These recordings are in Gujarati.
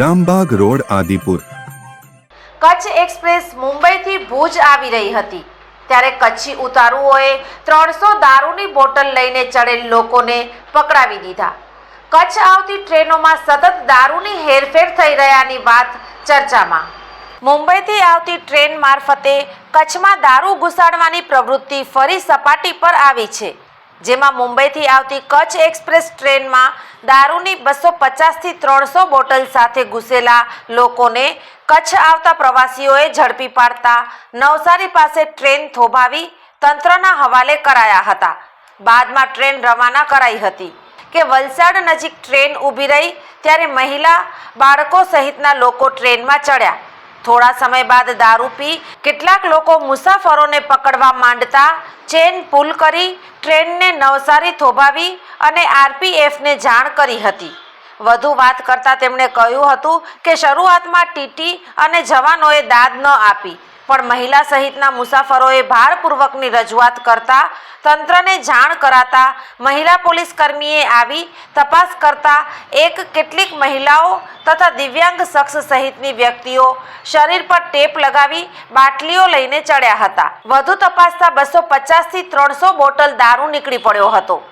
Rambagh road, Adipur. Kutch express મુંબઈથી ભુજ આવી રહી હતી. ત્યારે કચ્છી ઉતારુઓએ ત્રણસો દારૂની બોટલ લઈને ચડેલ લોકોને પકડાવી દીધા. કચ્છ આવતી ટ્રેનોમાં સતત દારૂની હેરફેર થઈ રહ્યાની વાત ચર્ચામાં. મુંબઈથી આવતી ટ્રેન મારફતે કચ્છમાં દારૂ ઘુસાડવાની પ્રવૃત્તિ ફરી સપાટી પર આવી છે. જેમાં મુંબઈથી આવતી કચ્છ એક્સપ્રેસ ટ્રેનમાં દારૂની બસો પચાસથી ત્રણસો બોટલ સાથે ઘૂસેલા લોકોને કચ્છ આવતા પ્રવાસીઓએ ઝડપી પાડતા નવસારી પાસે ટ્રેન થોભાવી તંત્રના હવાલે કરાયા હતા. બાદમાં ટ્રેન રવાના કરાઈ હતી કે વલસાડ નજીક ટ્રેન ઊભી રહી ત્યારે મહિલા બાળકો સહિતના લોકો ટ્રેનમાં ચડ્યા. થોડા સમય બાદ દારૂ પી કેટલાક લોકો મુસાફરોને પકડવા માંડતા, ચેન પુલ કરી, ટ્રેનને નવસારી થોભાવી અને આરપીએફને જાણ કરી હતી. વધુ વાત કરતા તેમણે કહ્યું હતું કે શરૂઆતમાં ટીટી અને જવાનોએ દાદ ન આપી. પણ મહિલા સહિતના મુસાફરોએ ભારપૂર્વકની રજૂઆત કરતા, તંત્રને જાણ કરાતા, મહિલા પોલીસ કર્મીએ આવી તપાસ કરતા એક કેટલીક મહિલાઓ તથા દિવ્યાંગ શખ્સ સહિતની વ્યક્તિઓ શરીર પર ટેપ લગાવી બાટલીઓ લઈને ચડ્યા હતા. વધુ તપાસતા બસો પચાસથી ત્રણસો બોટલ દારૂ નીકળી પડ્યો હતો.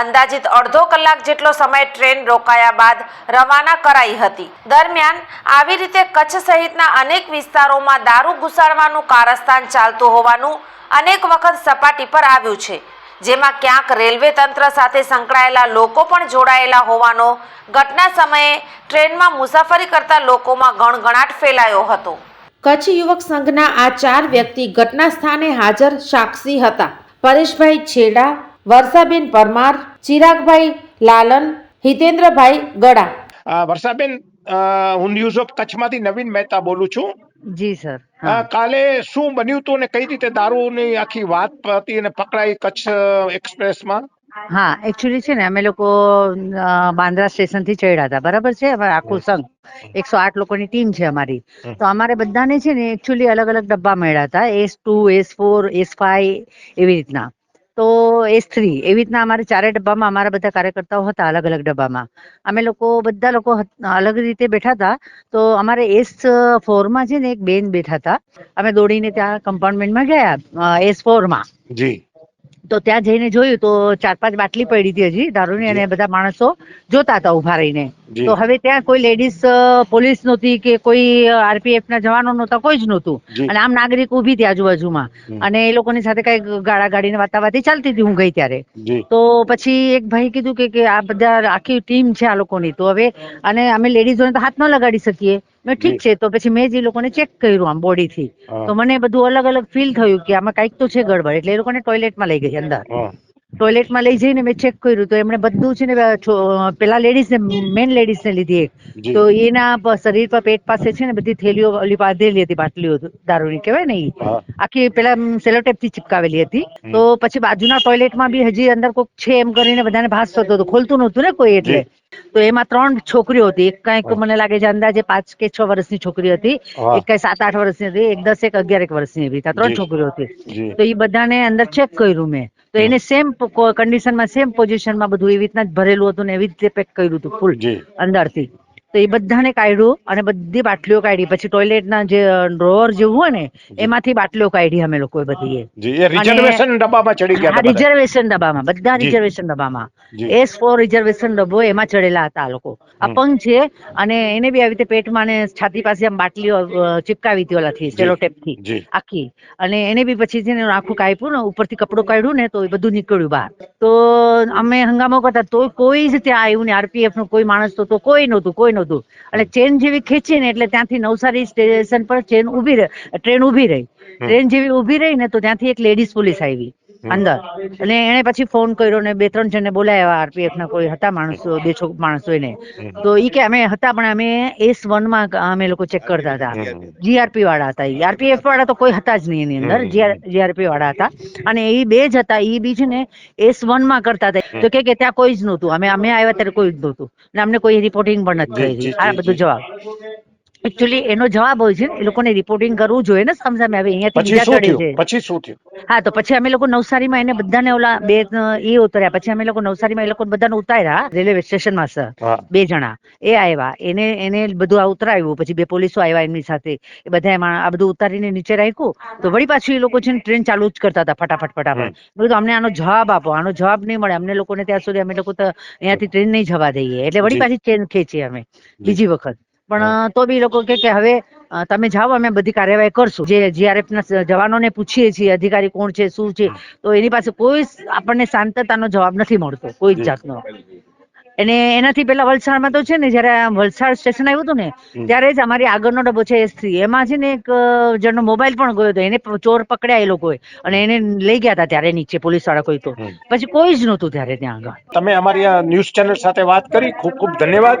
અંદાજિત અડધો કલાક જેટલો સમય ટ્રેન રોકાયા બાદ રવાના કરાઈ હતી. દરમિયાન આવી રીતે કચ્છ સહિતના અનેક વિસ્તારોમાં દારૂ ઘુસાડવાનું કારસ્તાન ચાલતું હોવાનું અનેક વખત સપાટી પર આવ્યું છે. જેમાં ક્યાંક રેલવે તંત્ર સાથે સંકળાયેલા લોકો પણ જોડાયેલા હોવાનો ઘટના સમયે ટ્રેનમાં મુસાફરી કરતા લોકોમાં ગણગણાટ ફેલાયો હતો. કચ્છ યુવક સંઘના આ ચાર વ્યક્તિ ઘટના સ્થાને હાજર સાક્ષી હતા. પરેશભાઈ છેડા વર્ષાબેન પરમાર ચિરાગભાઈ લાલન હિતેન્દ્રભાઈ ગડા. વર્ષાબેન હું ન્યૂઝ ઓફ કચ્છમાંથી નવીન મહેતા બોલું છું. જી સર. કાલે શું બન્યું હતું ને કઈ રીતે દારૂની આખી વાત હતી અને પકડાઈ કચ્છ એક્સપ્રેસમાં? હા એકચ્યુઅલી છે ને અમે લોકો બાંદ્રા સ્ટેશનથી ચડ્યા હતા. બરાબર છે? અમારું આખું સંઘ. એકસો આઠ લોકોની ટીમ છે અમારી. તો અમારે બધાને છે ને એકચ્યુઅલી અલગ અલગ ડબ્બા મળ્યા હતા. S two S four S five એવી રીતના. તો એસ થ્રી એવી રીતના અમારે ચારે ડબ્બામાં અમારા બધા કાર્યકર્તાઓ હતા અલગ અલગ ડબ્બામાં. અમે લોકો બધા લોકો અલગ રીતે બેઠા હતા. તો અમારે એસ ફોરમાં છે ને એક બેન બેઠા હતા. અમે દોડીને ત્યાં કમ્પાર્ટમેન્ટમાં ગયા એસ ફોરમાં. જી. તો ત્યાં જઈને જોયું તો ચાર પાંચ બાટલી પડી હતી હજી દારૂની અને બધા માણસો જોતા હતા ઊભા રહીને. તો હવે ત્યાં કોઈ લેડીઝ પોલીસ નહોતી કે કોઈ આરપીએફ ના જવાનો નહોતા કોઈ જ નહોતું. અને આમ નાગરિક ઊભી હતી આજુબાજુમાં. અને એ લોકોની સાથે કઈ ગાળા ગાડીને વાતાવાતી ચાલતી હતી હું ગઈ ત્યારે. તો પછી એક ભાઈ કીધું કે કે આ બધા આખી ટીમ છે આ લોકોની. તો હવે અને અમે લેડીઝોને તો હાથ ન લગાડી શકીએ. મેં ઠીક છે તો પછી મેં જ એ લોકોને ચેક કર્યું આમ બોડી થી તો મને બધું અલગ અલગ ફીલ થયું કે આમાં કંઈક તો છે ગડબડ. એટલે એ લોકોને ટોયલેટમાં લઈ ગઈ અંદર. ટોયલેટમાં લઈ જઈને મેં ચેક કર્યું તો એમણે બધું છે ને પેલા લેડીઝને મેન લેડીઝને લીધી એક. તો એના શરીર પર પેટ પાસે છે ને બધી થેલીઓ ઓલી બાંધેલી હતી બાટલીઓ દારૂની કહેવાય ને. આખી પેલા સેલોટેપથી ચિપકાવેલી હતી. તો પછી બાજુના ટોયલેટમાં બી હજી અંદર કોઈક છે એમ કરીને બધાને ભાસ થતો હતો. ખોલતું નહોતું ને કોઈ એટલે. તો એમાં ત્રણ છોકરીઓ હતી. એક કાંઈક મને લાગે છે અંદાજે પાંચ કે છ વર્ષની છોકરી હતી. એક કઈ સાત આઠ વર્ષની હતી. એક દસ એક અગિયાર એક વર્ષની એવી ત્રણ છોકરીઓ હતી. તો એ બધાને અંદર ચેક કર્યું મેં. તો એને સેમ કન્ડિશનમાં સેમ પોઝિશનમાં બધું એવી રીતના જ ભરેલું હતું ને એવી રીતે પેક કર્યું હતું ફૂલ. અંદરથી. તો એ બધાને કાઢ્યું અને બધી બાટલીઓ કાઢી. પછી ટોયલેટના જે ડ્રોવર જેવું હોય ને એમાંથી બાટલીઓ કાઢી અમે લોકોએ બધી રિઝર્વેશન ડબ્બામાં ચડી ગયા. રિઝર્વેશન ડબ્બામાં બધા રિઝર્વેશન ડબ્બામાં. એસ ફોર રિઝર્વેશન ડબ્બો એમાં ચડેલા હતા આ લોકો. અપંગ છે અને એને બી આવી રીતે પેટમાં ને છાતી પાસે આમ બાટલીઓ ચિપકાવી હતી ઓલાથી સેલોટેપથી. આખી. અને એને બી પછી છે ને આખું કાપ્યું ને ઉપરથી કપડું કાઢ્યું ને તો એ બધું નીકળ્યું બહાર. તો અમે હંગામો કરતા તો કોઈ જ ત્યાં આવ્યું ને આરપીએફનું કોઈ માણસ તો તો કોઈ નહોતું કોઈ નહોતું. અને ચેન જેવી ખેંચી ને એટલે ત્યાંથી નવસારી સ્ટેશન પર ચેન ઊભી રહી ટ્રેન ઊભી રહી. ટ્રેન જેવી ઊભી રહી ને તો ત્યાંથી એક લેડીઝ પોલીસ આવી. અંદર. અને એને પછી ફોન કર્યો ને બે ત્રણ જણને બોલાવ્યા આરપીએફ ના કોઈ હતા માણસો બે છોક માણસો એને. તો ઈ કે અમે હતા પણ અમે એસ વનમાં અમે લોકો ચેક કરતા હતા. જીઆરપી વાળા હતા ઈ. આરપીએફ વાળા તો કોઈ હતા જ નહીં એની અંદર જીઆરપી વાળા હતા. અને એ બે જ હતા ઈ બી છે ને એસ વનમાં કરતા હતા. તો કે કે ત્યાં કોઈ જ નહોતું. અમે અમે આવ્યા ત્યારે કોઈ જ નહોતું. અને અમને કોઈ રિપોર્ટિંગ પણ નથી થઈ આ બધું જવાબ. એકચ્યુઅલી એનો જવાબ હોય છે ને એ લોકોને રિપોર્ટિંગ કરવું જોઈએ ને સામે સામે હવે અહીંયાથી બીજા કડે છે. પછી શું થયું? હા તો પછી અમે લોકો નવસારીમાં એને બધાને ઓલા બે એ ઉતર્યા. પછી અમે લોકો નવસારીમાં એ લોકો બધાને ઉતાર્યા રેલવે સ્ટેશનમાં સર. બે જણા. એ આવ્યા એને એને બધું આ ઉતરાવ્યું પછી બે પોલીસો આવ્યા એમની સાથે. એ બધા એમાં આ બધું ઉતારીને નીચે રાખ્યું. તો વળી પાછું એ લોકો છે ને ટ્રેન ચાલુ જ કરતા હતા ફટાફટ ફટાફટ. કીધું અમને આનો જવાબ આપો. આનો જવાબ નહીં મળે. અમને લોકોને ત્યાં સુધી અમે લોકો તો અહીંયાથી ટ્રેન નહીં જવા દઈએ. એટલે વળી પાછી ટ્રેન ખેંચી અમે. બીજી વખત. પણ તો બી લોકો કે કે હવે તમે જાઓ અમે બધી કાર્યવાહી કરશું. જે જીઆરએફ ના જવાનોને પૂછીએ છીએ અધિકારી કોણ છે શું છે તો એની પાસે કોઈ આપણને શાંતતાનો જવાબ નથી મળતો કોઈ જ જાતનો. અને એનાથી પેલા વલસાડમાં તો છે ને જયારે વલસાડ સ્ટેશન આવ્યું હતું ને ત્યારે જ અમારી આગળનો ડબ્બો છે એસ થ્રી. એમાં છે ને એક જણનો મોબાઈલ પણ ગયો હતો. એને ચોર પકડ્યા એ લોકોએ. અને એને લઈ ગયા હતા ત્યારે નીચે પોલીસવાળા કોઈ તો. પછી કોઈ જ નહોતું ત્યારે ત્યાં આગળ. તમે અમારી ન્યૂઝ ચેનલ સાથે વાત કરી. ખૂબ ખૂબ ધન્યવાદ.